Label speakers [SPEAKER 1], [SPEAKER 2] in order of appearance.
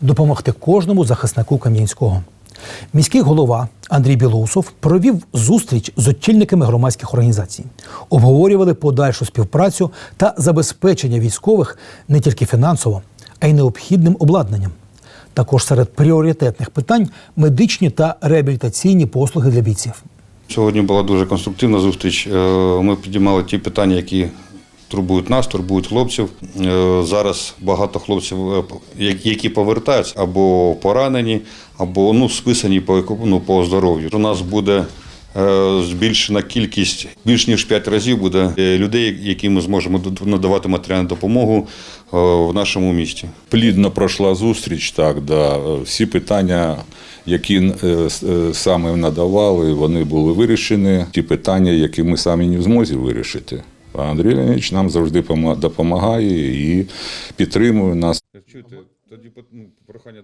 [SPEAKER 1] допомогти кожному захиснику Кам'янського. Міський голова Андрій Білоусов провів зустріч з очільниками громадських організацій. Обговорювали подальшу співпрацю та забезпечення військових не тільки фінансово, а й необхідним обладнанням. Також серед пріоритетних питань медичні та реабілітаційні послуги для бійців.
[SPEAKER 2] Сьогодні була дуже конструктивна зустріч. Е, Ми підіймали ті питання, які турбують нас, турбують хлопців. Е, Зараз багато хлопців, е, які повертаються або поранені, або ну, списані по, ну, по здоров'ю. У нас буде е, збільшена кількість, більш ніж 5 разів буде людей, яким ми зможемо надавати матеріальну допомогу в нашому місті.
[SPEAKER 3] Плідно пройшла зустріч, так, да. всі питання, які саме надавали, вони були вирішені. Ті питання, які ми самі не в змозі вирішити. А Андрій Леонідович нам завжди пома- допомагає і підтримує нас.
[SPEAKER 2] Чуєте, тоді прохання